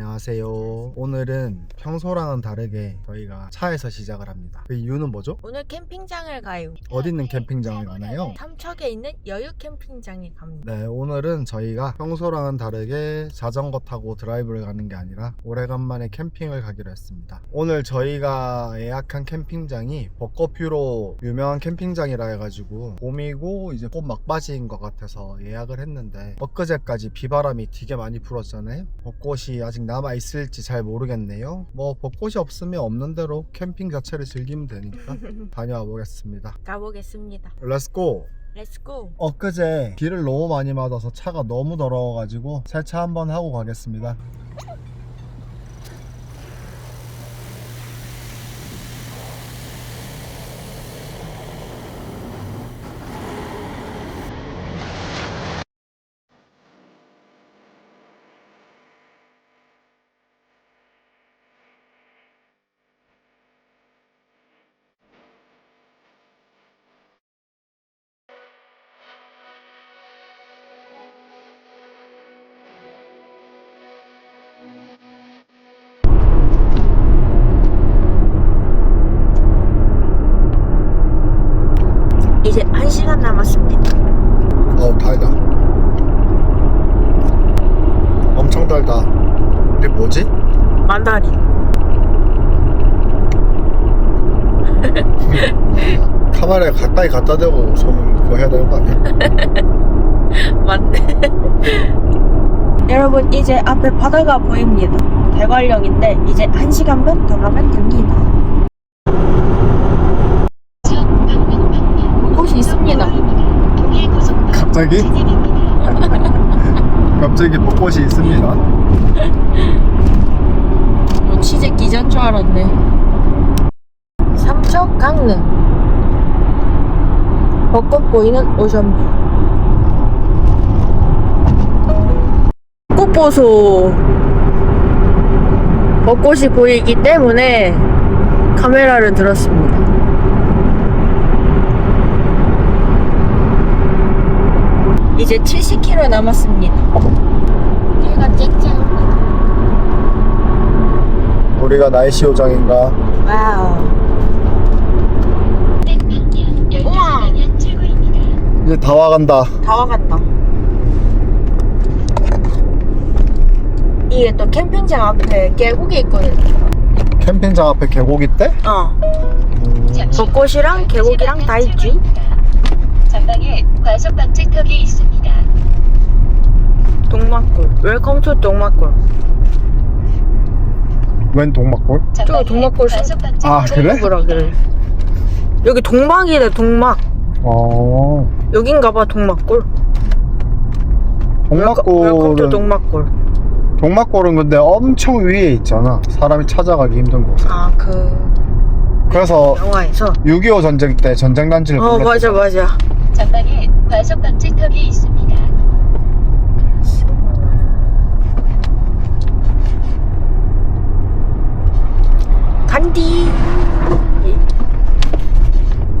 안녕하세요. 오늘은 평소랑은 다르게 저희가 차에서 시작을 합니다. 그 이유는 뭐죠? 오늘 캠핑장을 가요. 어디 있는 캠핑장을 가나요? 삼척에 있는 여유 캠핑장에 갑니다. 네, 오늘은 저희가 평소랑은 다르게 자전거 타고 드라이브를 가는 게 아니라 오래간만에 캠핑을 가기로 했습니다. 오늘 저희가 예약한 캠핑장이 벚꽃뷰로 유명한 캠핑장이라 해가지고 봄이고 이제 꽃 막바지인 것 같아서 예약을 했는데 엊그제까지 비바람이 되게 많이 불었잖아요. 벚꽃이 아직 남아 있을지 잘 모르겠네요. 뭐 벚꽃이 없으면 없는 대로 캠핑 자체를 즐기면 되니까 다녀와 보겠습니다. 가보겠습니다. 렛츠고! 렛츠고. 엊그제 비를 너무 많이 맞아서 차가 너무 더러워가지고 세차 한번 하고 가겠습니다. 다린. 카메라에 가까이 갖다 대고 손을 그거 해야 되는 거 아니야? 맞네. 여러분 이제 앞에 바다가 보입니다. 대관령인데 이제 한 시간만 더 가면 됩니다. 곳이 있습니다. 갑자기? 갑자기 벚꽃이 있습니다. 기자인 줄 알았네. 삼척 강릉. 벚꽃 보이는 오션뷰. 꽃 보소. 벚꽃이 보이기 때문에 카메라를 들었습니다. 이제 70km 남았습니다. 해가 쨍쨍합니다. 우리가 날씨 요정인가? 와우. 우와. 이제 다 와간다. 다 와간다. 이게 또 캠핑장 앞에 계곡이 있거든. 캠핑장 앞에 계곡 있대? 어. 벚꽃이랑 계곡이랑 다 있지. 전방에 과속 방지턱이 있습니다. 동막골. 웰컴 투 동막골. 웬 동막골? 전방에 동막골 아, 그래? 뭐라 그래. 여기 동막이래 동막. 어. 여긴가 봐 동막골. 동막골은 동막골. 동막골은 근데 엄청 위에 있잖아. 사람이 찾아가기 힘든 곳. 아 그 그래서 영화에서. 6.25 전쟁 때 전쟁 단지를 어 맞아 맞아. 전방에 과속 방지턱이 있습니다. 간디.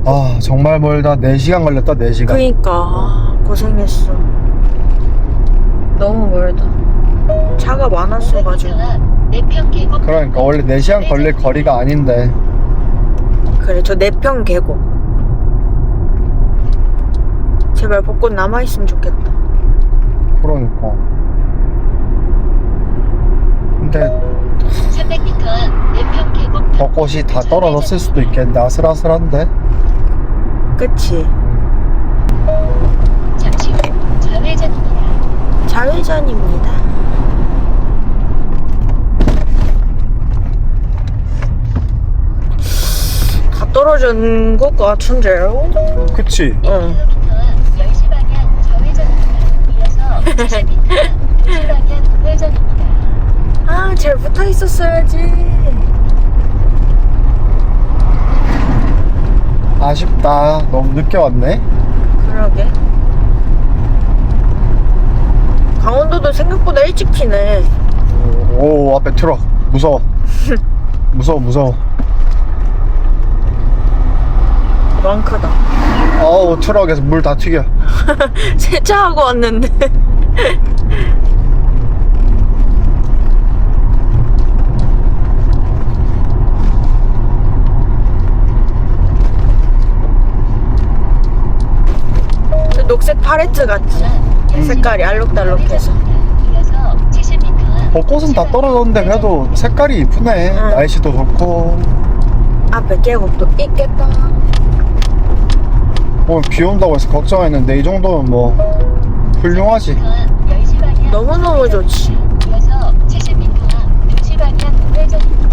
아 정말 멀다 4시간 걸렸다 4시간 그니까 아, 고생했어. 너무 멀다. 차가 많았어가지고. 그러니까 원래 4시간 걸릴 거리가 아닌데 그래 저 내평 계곡. 제발 벚꽃 남아 있으면 좋겠다. 그러니까 근데 300m 앞 내평 계곡 벚꽃이 다 떨어졌을 수도 있겠는데 아슬아슬한데 그치? 잠시 후 좌회전입니다. 좌회전입니다. 다 떨어진 것 같은데요? 그치 응. 1km 10시 방향 좌회전입니다. 이어서 70m 2시 방향 우회전입니다. 아, 잘 붙어 있었어야지. 아쉽다 너무 늦게 왔네 그러게. 강원도도 생각보다 일찍 피네. 오, 오 앞에 트럭 무서워 무서워 무서워 왕 크다. 어우 트럭에서 물 다 튀겨 세차하고 왔는데. 초록색 파레트 같지? 색깔이 알록달록해서. 이어서 70m 벚꽃은 다 떨어졌는데 그래도 색깔이 이쁘네. 응. 날씨도 좋고. 앞에 계곡도 있겠다. 오늘 비 온다고 해서 걱정했는데 이 정도면 뭐 훌륭하지. 10시 방향 너무너무 좋지. 이어서 70m 2시 방향 우회전입니다.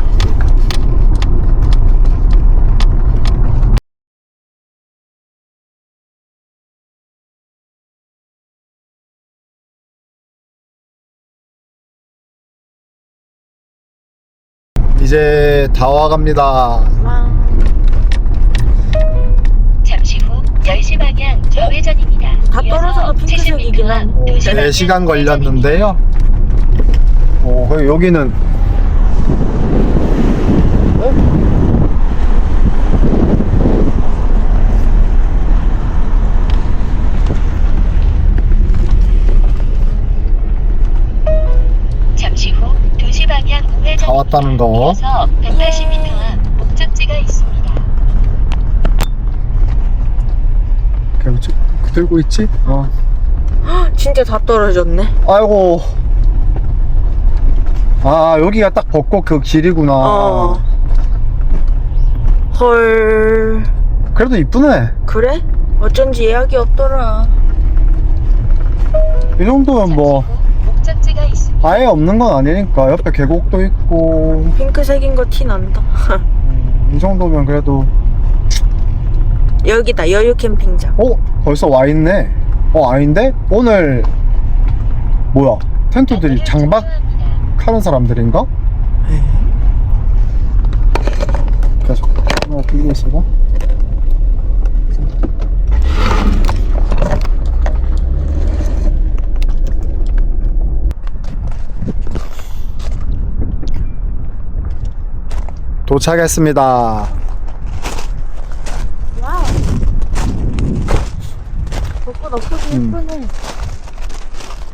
이제 다 와갑니다. 와. 잠시 후 10시 방향 좌회전입니다. 다 떨어져도 핑크색이긴 70m 하네. 오, 2시 방향 4시간 우회전입니다. 걸렸는데요. 오, 거기 여기는 잠 다 왔다는 거. 이어서 180m 앞 목적지가 있습니다. 그냥 저- 들고 있지? 어. 진짜 다 떨어졌네. 아이고. 아, 여기가 딱 벚꽃 그 길이구나. 어. 헐. 그래도 이쁘네. 그래? 어쩐지 예약이 없더라. 이 정도면 뭐 아예 없는 건 아니니까 옆에 계곡도 있고 핑크색인 거 티 난다. 음, 이 정도면 그래도 여기다 여유 캠핑장. 어? 벌써 와 있네. 어 아닌데? 오늘 뭐야? 텐트들이 장박 하는 사람들인가? 계속 하나 끼고 있어봐. 도착했습니다. 와우. 벚꽃 없어도 음. 예쁘네.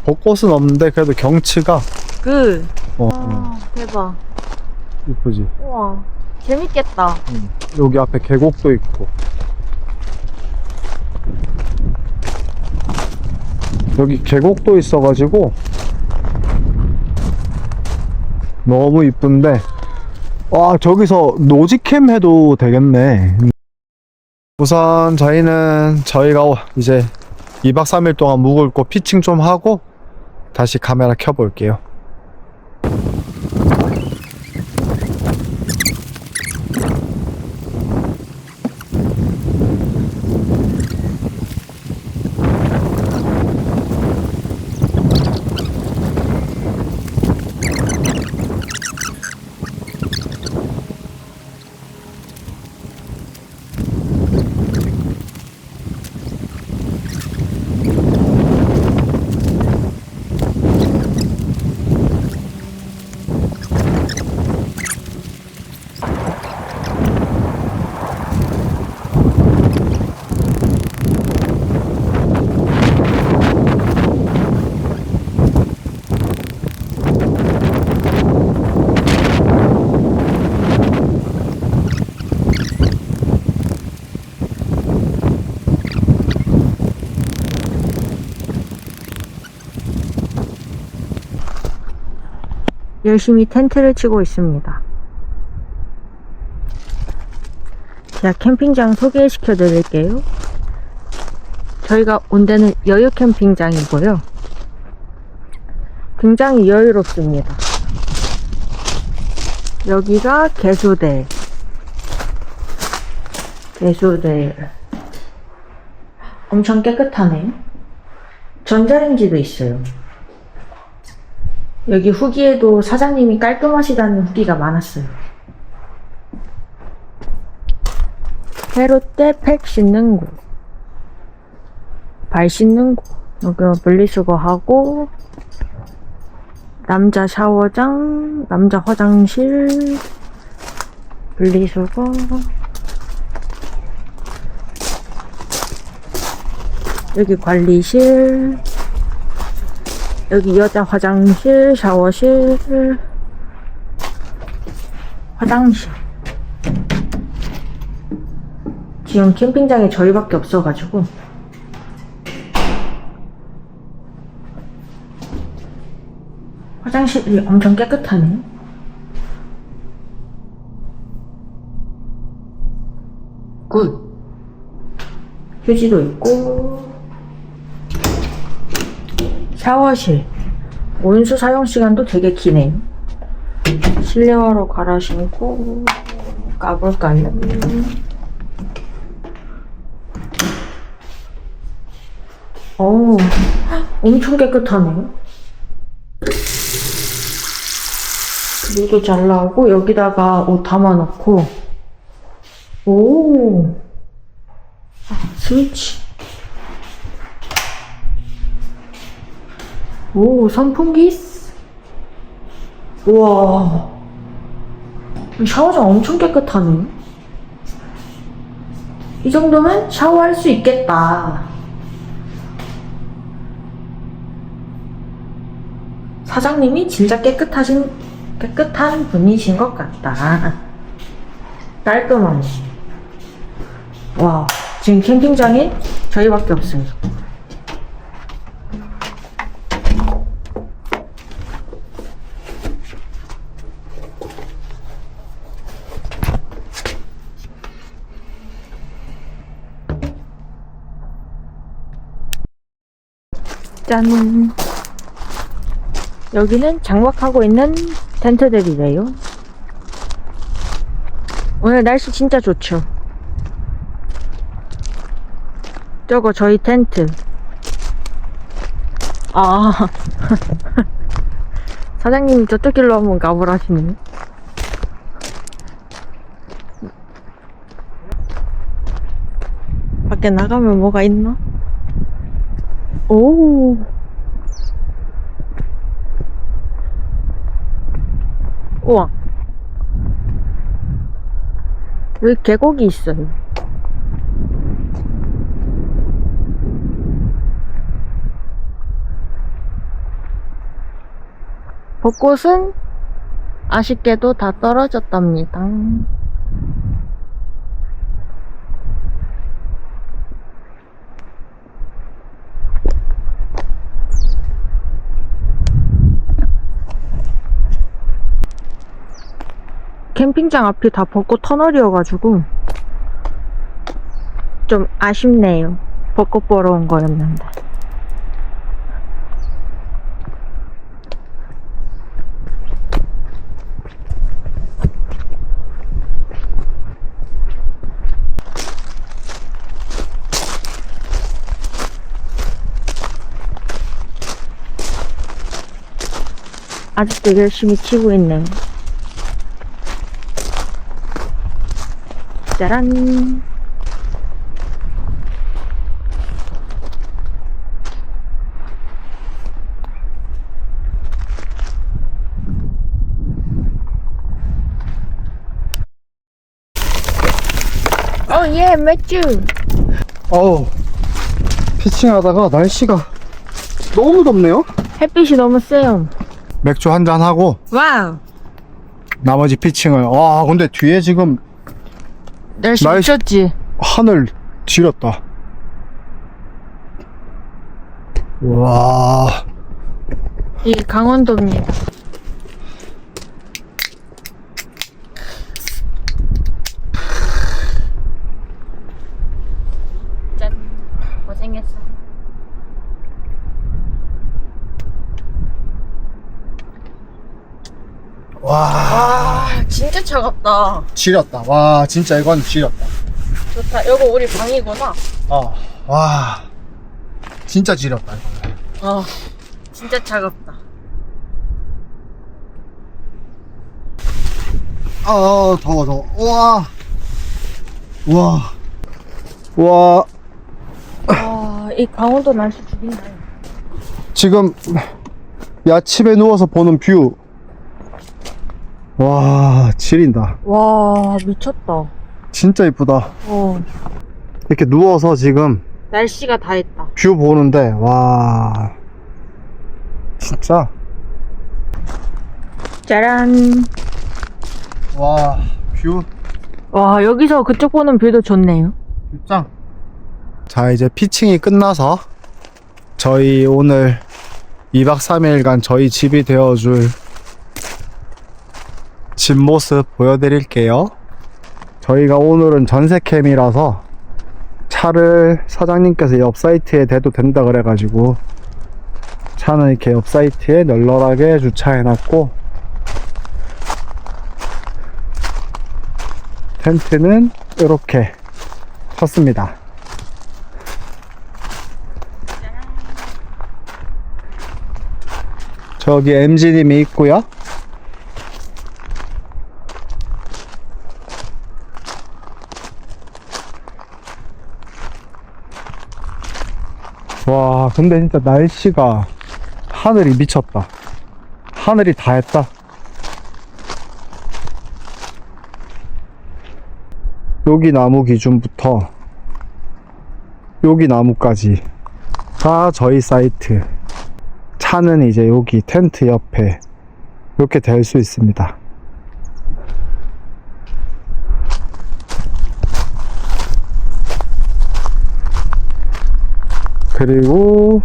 벚꽃은 없는데 그래도 경치가 그. 어, 와, 음, 대박. 이쁘지. 우와. 재밌겠다. 음, 여기 앞에 계곡도 있고 여기 계곡도 있어가지고 너무 이쁜데 와 저기서 노지캠 해도 되겠네. 우선 저희는 저희가 이제 2박 3일 동안 묵을 곳 피칭 좀 하고 다시 카메라 켜볼게요 열심히 텐트를 치고 있습니다. 제가 캠핑장 소개시켜 드릴게요. 저희가 온 데는 여유 캠핑장이고요. 굉장히 여유롭습니다. 여기가 개수대. 개수대. 엄청 깨끗하네요. 전자레인지도 있어요. 여기 후기에도 사장님이 깔끔하시다는 후기가 많았어요. 해로때 팩 씻는 곳, 발 씻는 곳, 여기 분리수거하고, 남자 샤워장, 남자 화장실, 분리수거, 여기 관리실, 여기 여자 화장실, 샤워실, 화장실. 지금 캠핑장에 저희밖에 없어가지고. 화장실이 엄청 깨끗하네요. 굿. 휴지도 있고. 샤워실. 온수 사용 시간도 되게 기네요. 실내화로 갈아 신고 까볼까요? 어우, 엄청 깨끗하네요. 물도 잘 나오고 여기다가 옷 담아놓고 오 아, 스위치 오 선풍기 우와 이 샤워장 엄청 깨끗하네 이 정도면 샤워할 수 있겠다 사장님이 진짜 깨끗하신 깨끗한 분이신 것 같다. 깔끔하네. 와, 지금 캠핑장에 저희밖에 없어요. 짠. 여기는 장막하고 있는 텐트들이래요. 오늘 날씨 진짜 좋죠. 저거 저희 텐트. 아. 사장님이 저쪽 길로 한번 가보라시네. 밖에 나가면 뭐가 있나? 오. 우와. 여기 계곡이 있어요. 벚꽃은 아쉽게도 다 떨어졌답니다. 캠핑장 앞이 다 벚꽃 터널이어가지고 좀 아쉽네요. 벚꽃 보러 온 거였는데. 아직도 열심히 치고 있네요. 짜란. 어, 예, 맥주. 어우 피칭하다가 날씨가 너무 덥네요 햇빛이 너무 세요. 맥주 한 잔 하고 와우. 나머지 피칭을 와 근데 뒤에 지금 날씨 날씨- 미쳤지? 하늘 지렸다 와 이 강원도입니다. 짠. 고생했어. 와 와, 진짜 차갑다. 지렸다 와 진짜 이건 지렸다 좋다. 이거 우리 방이구나. 어, 와 진짜 지렸다 이거는 아, 진짜 차갑다. 아 어, 더워 더워 우와 우와 우와 와, 이 강원도 날씨 죽인다. 지금 야침에 누워서 보는 뷰. 와, 지린다. 와, 미쳤다. 진짜 이쁘다. 어, 이렇게 누워서 지금 날씨가 다 했다. 뷰 보는데, 와. 진짜. 짜란. 와, 뷰 와, 여기서 그쪽 보는 뷰도 좋네요. 짱. 자, 이제 피칭이 끝나서 저희 오늘 2박 3일간 저희 집이 되어줄 집 모습 보여드릴게요. 저희가 오늘은 전세캠이라서 차를 사장님께서 옆 사이트에 대도 된다 그래가지고 차는 이렇게 옆 사이트에 널널하게 주차해놨고 텐트는 이렇게 쳤습니다. 저기 MG님이 있고요. 와, 근데 진짜 날씨가 하늘이 미쳤다. 하늘이 다 했다. 여기 나무 기준부터 여기 나무까지 다 저희 사이트. 차는 이제 여기 텐트 옆에 이렇게 될 수 있습니다. 그리고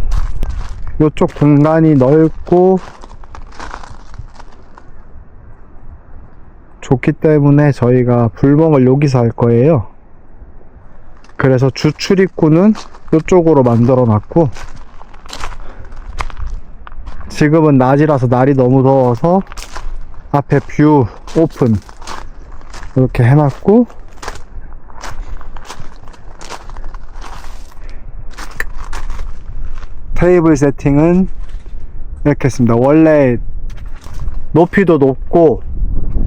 이쪽 공간이 넓고 좋기 때문에 저희가 불멍을 여기서 할 거예요. 그래서 주 출입구는 이쪽으로 만들어 놨고 지금은 낮이라서 날이 너무 더워서 앞에 뷰 오픈 이렇게 해놨고 테이블 세팅은 이렇게 했습니다. 원래 높이도 높고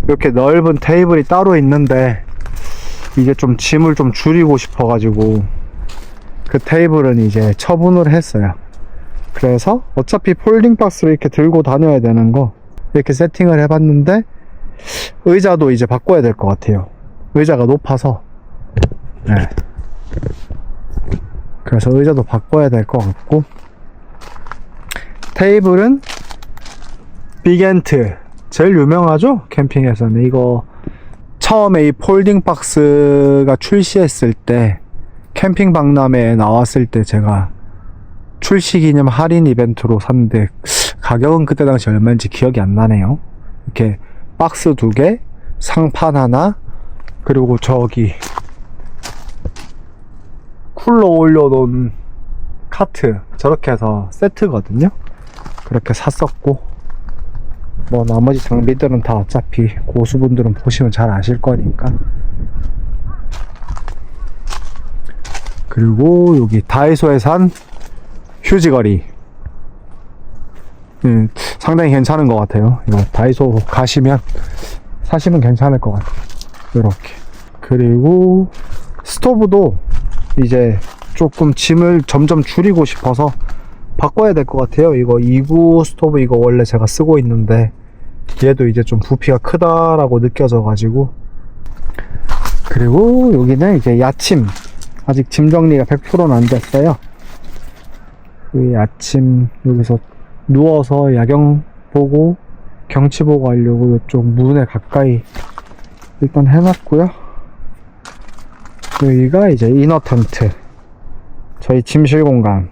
이렇게 넓은 테이블이 따로 있는데 이게 좀 짐을 좀 줄이고 싶어 가지고 그 테이블은 이제 처분을 했어요. 그래서 어차피 폴딩 박스로 이렇게 들고 다녀야 되는 거 이렇게 세팅을 해봤는데 의자도 이제 바꿔야 될 것 같아요. 의자가 높아서 네. 그래서 의자도 바꿔야 될 것 같고 테이블은 빅엔트 제일 유명하죠 캠핑에서는 이거 처음에 이 폴딩 박스가 출시했을 때 캠핑 박람회에 나왔을 때 제가 출시 기념 할인 이벤트로 샀는데 가격은 그때 당시 얼마인지 기억이 안 나네요. 이렇게 박스 두 개, 상판 하나, 그리고 저기 쿨러 올려놓은 카트 저렇게 해서 세트거든요. 그렇게 샀었고 뭐 나머지 장비들은 다 어차피 고수분들은 보시면 잘 아실 거니까. 그리고 여기 다이소에 산 휴지거리. 음, 상당히 괜찮은 것 같아요. 이거 다이소 가시면 사시면 괜찮을 것 같아요. 이렇게. 그리고 스토브도 이제 조금 짐을 점점 줄이고 싶어서 바꿔야 될 것 같아요. 이거 2구 스토브 이거 원래 제가 쓰고 있는데 얘도 이제 좀 부피가 크다라고 느껴져 가지고. 그리고 여기는 이제 야침. 아직 짐 정리가 100%는 안 됐어요. 그 아침 여기서 누워서 야경 보고 경치 보고 하려고 이쪽 문에 가까이 일단 해놨고요. 여기가 이제 이너 텐트. 저희 침실 공간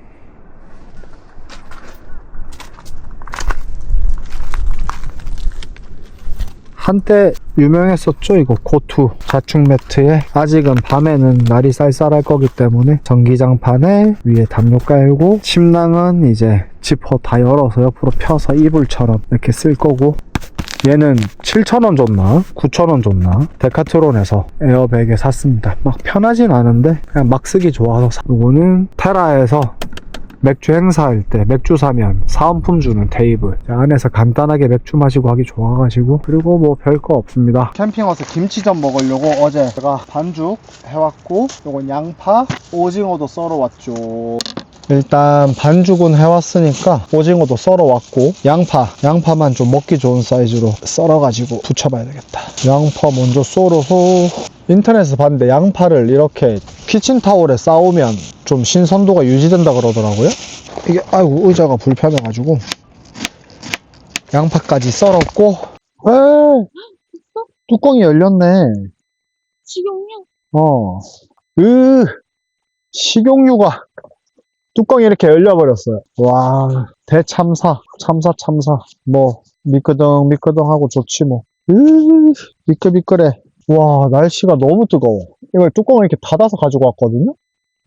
한때 유명했었죠 이거 고투 자축 매트에 아직은 밤에는 날이 쌀쌀할 거기 때문에 전기장판에 위에 담요 깔고 침낭은 이제 지퍼 다 열어서 옆으로 펴서 이불처럼 이렇게 쓸 거고 얘는 7,000원 줬나? 9,000원 줬나? 데카트론에서 에어백에 샀습니다. 막 편하진 않은데 그냥 막 쓰기 좋아서 사. 이거는 테라에서 맥주 행사할 때 맥주 사면 사은품 주는 테이블. 안에서 간단하게 맥주 마시고 하기 좋아가지고. 그리고 뭐 별거 없습니다. 캠핑 와서 김치전 먹으려고 어제 제가 반죽 해왔고 요건 양파 오징어도 썰어 왔죠 일단 반죽은 해왔으니까 오징어도 썰어 왔고 양파 양파만 좀 먹기 좋은 사이즈로 썰어가지고 부쳐봐야 되겠다. 양파 먼저 썰어서 인터넷에서 봤는데 양파를 이렇게 키친타올에 싸우면 좀 신선도가 유지된다 그러더라고요. 이게 아이고 의자가 불편해가지고 양파까지 썰었고. 에 뚜껑이 열렸네. 식용유? 어, 으, 식용유가 뚜껑이 이렇게 열려버렸어요. 와, 대참사, 참사, 참사. 뭐, 미끄덩, 미끄덩 하고 좋지 뭐. 으, 미끌미끌해. 와, 날씨가 너무 뜨거워. 이걸 뚜껑을 이렇게 닫아서 가지고 왔거든요?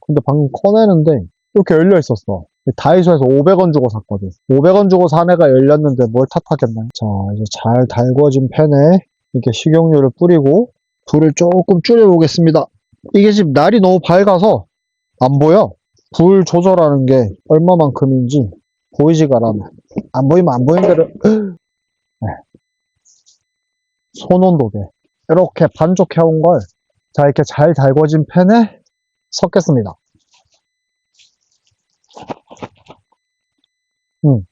근데 방금 꺼내는데, 이렇게 열려 있었어. 다이소에서 500원 주고 샀거든. 500원 주고 산 애가 열렸는데 뭘 탓하겠나요? 자, 이제 잘 달궈진 팬에 이렇게 식용유를 뿌리고, 불을 조금 줄여보겠습니다. 이게 지금 날이 너무 밝아서 안 보여. 불 조절하는 게 얼마만큼인지 보이지가 않아. 안 보이면 안 보이는 대로 네. 손 온도계 이렇게 반죽해온 걸 자 이렇게 잘 달궈진 팬에 섞겠습니다. 음,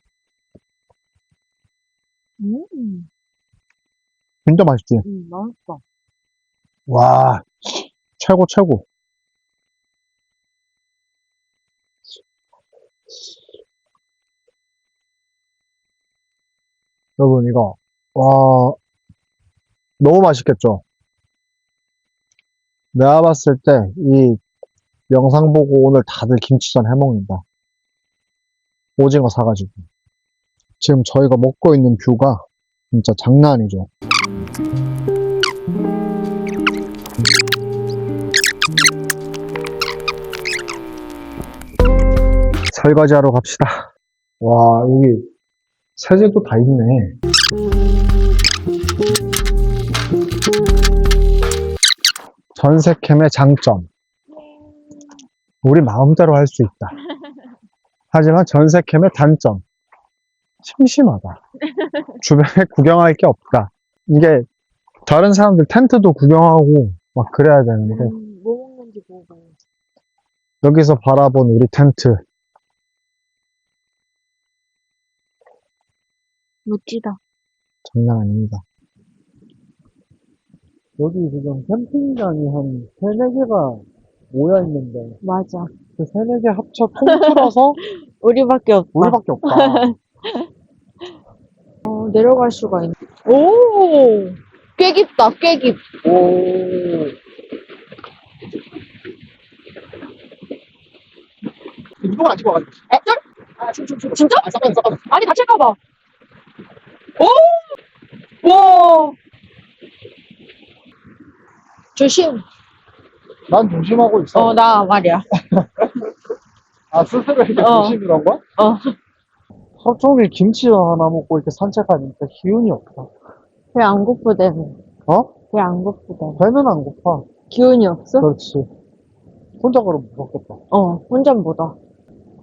진짜 맛있지? 음, 맛있어. 와 최고 최고. 여러분 이거 와 너무 맛있겠죠? 내가 봤을 때 이 영상 보고 오늘 다들 김치전 해먹는다. 오징어 사가지고. 지금 저희가 먹고 있는 뷰가 진짜 장난 아니죠. 설거지하러 갑시다. 와, 여기 세제도 다 있네. 전세캠의 장점. 우리 마음대로 할 수 있다. 하지만 전세캠의 단점. 심심하다. 주변에 구경할 게 없다. 이게 다른 사람들 텐트도 구경하고 막 그래야 되는데 음, 뭐 먹는지 보고. 여기서 바라본 우리 텐트 멋지다. 장난 아닙니다. 여기 지금 캠핑장이 한 세네 개가 모여 있는데 맞아. 그 세네 개 합쳐 통틀어서 우리밖에 없다. 우리밖에 없다. 어, 내려갈 수가 있네. 오! 꽤 깊다, 꽤 깊. 오. 이거 안 찍어 가지고. 아, 진- 진- 진- 진짜? 아, 잠깐 잠깐. 아니, 다칠까봐. 오! 와! 조심. 난 조심하고 있어. 어, 나 말이야. 아, 스스로 이렇게 어. 조심 이런 거? 어. 하루 종일 김치 하나 먹고 이렇게 산책하니까 기운이 없다. 배 안 고프대. 어? 배 안 고프대. 배는 안 고파. 기운이 없어? 그렇지. 혼자 걸으면 무섭겠다. 어, 혼자 못 와.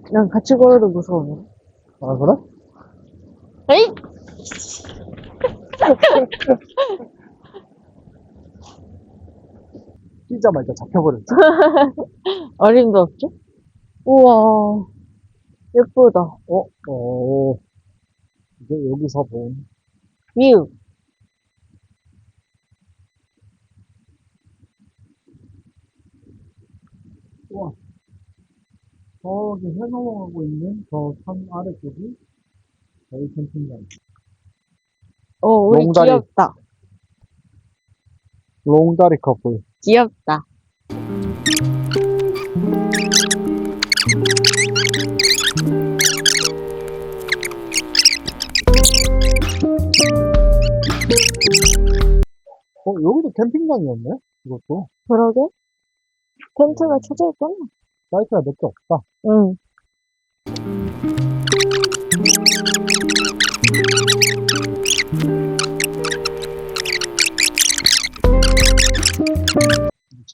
그냥 같이 걸어도 무서워. 아, 그래? 에이! 뛰자마자 잡혀버렸지. 어림도 없죠? 우와. 예쁘다. 어? 어. 이제 여기서 본. 뷰. 저기 해 넘어가고 있는 저 산 아래쪽이 저희 캠핑장. 어, 우리 롱다리. 귀엽다. 롱다리 커플. 귀엽다. 어, 여기도 캠핑장이었네? 이것도. 그러게? 텐트가 쳐져 있구나. 사이트가 몇 개 없다. 응.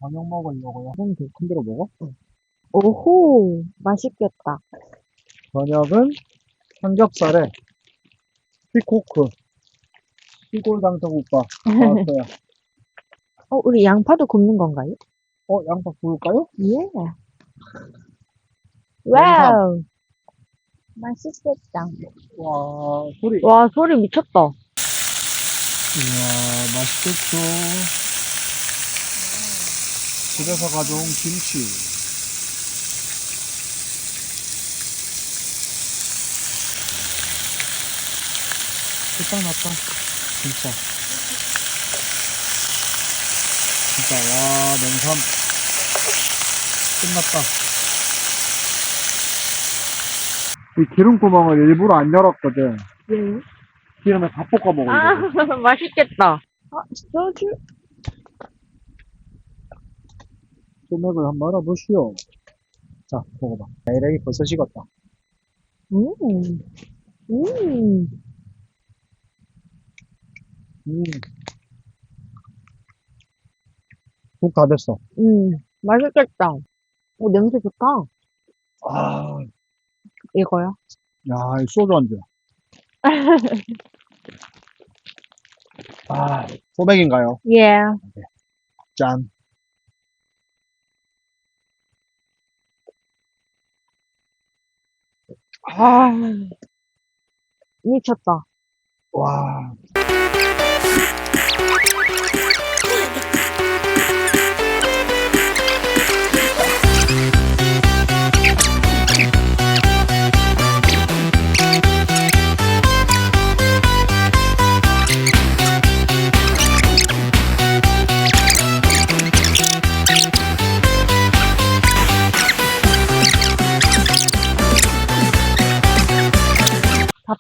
저녁 먹으려고요. 형, 큰 데로 먹어? 오호, 맛있겠다. 저녁은 삼겹살에 피코크. 시골 당첨오빠 나왔어요. 어, 우리 양파도 굽는 건가요? 어, 양파 구울까요? 예. 와우. 맛있겠다. 와, 소리. 와, 소리 미쳤다. 이야, 맛있겠죠. 집에서 가져온 김치. 끝장 났다. 진짜. 진짜, 와, 냉삼. 끝났다. 이 기름 구멍을 일부러 안 열었거든. 예. 기름에 다 볶아 먹으려고. 아, 맛있겠다. 아, 소주. 소맥을 한번 알아보시오. 자, 먹어봐. 다이렉이 벌써 식었다. 음. 음. 음. 국 다 됐어. 음. 맛있겠다. 오, 냄새 좋다. 아, 이거요? 야, 이 소주 한 잔. 아, 소맥인가요? 예. 짠. 아. 미쳤다. 와.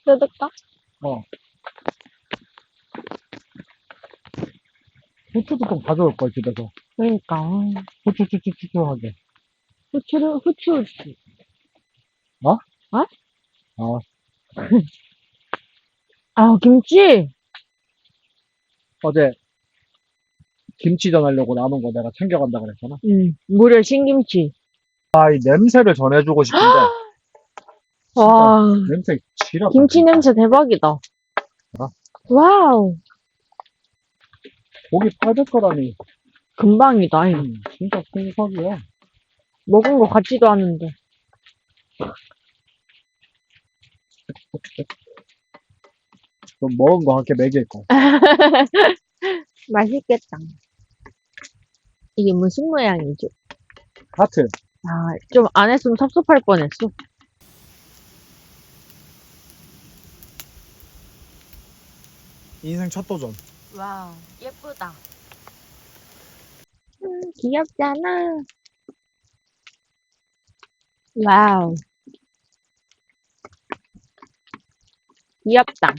뜯을까? 어. 후추도 좀 가져올 걸, 집에서. 그러니까. 후추, 추추, 추추하게. 후추를, 후추. 어? 어? 어. 아, 김치! 어제 김치 전 하려고 남은 거 내가 챙겨간다 그랬잖아. 음, 무려 신김치. 아, 이 냄새를 전해주고 싶은데. 와, 냄새 지렸다. 김치 냄새 대박이다. 어? 와우, 고기 800g이 금방이다. 음, 진짜 풍석이야. 먹은 거 같지도 않은데. 좀 먹은 거 함께 먹일 거. 맛있겠다. 이게 무슨 모양이죠? 하트. 아, 좀 안 했으면 섭섭할 뻔했어. 인생 첫 도전. 와우, 예쁘다. 음, 귀엽잖아. 와우. 귀엽다.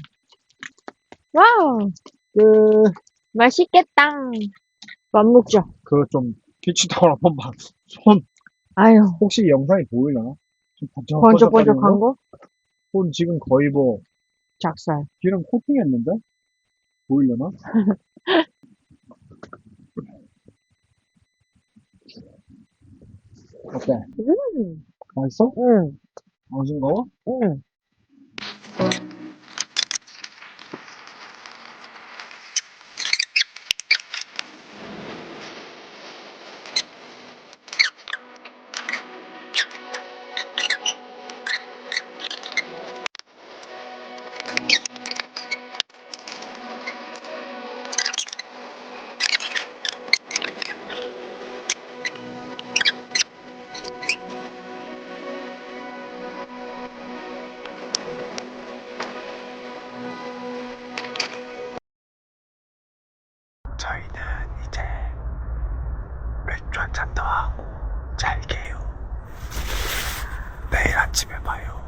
와우, 끝. 맛있겠다. 밥 먹자. 그거 좀 피치타올 한번 봐. 손 아유, 혹시 이 영상이 보이려나? 좀 번쩍번쩍한 거? 손 지금 거의 뭐 작살. 기름 코팅했는데 보이려나? 어때? 음, 맛있어? 응, 안 싱거워? 응. 잔더 하고 잘게요. 내일 아침에 봐요.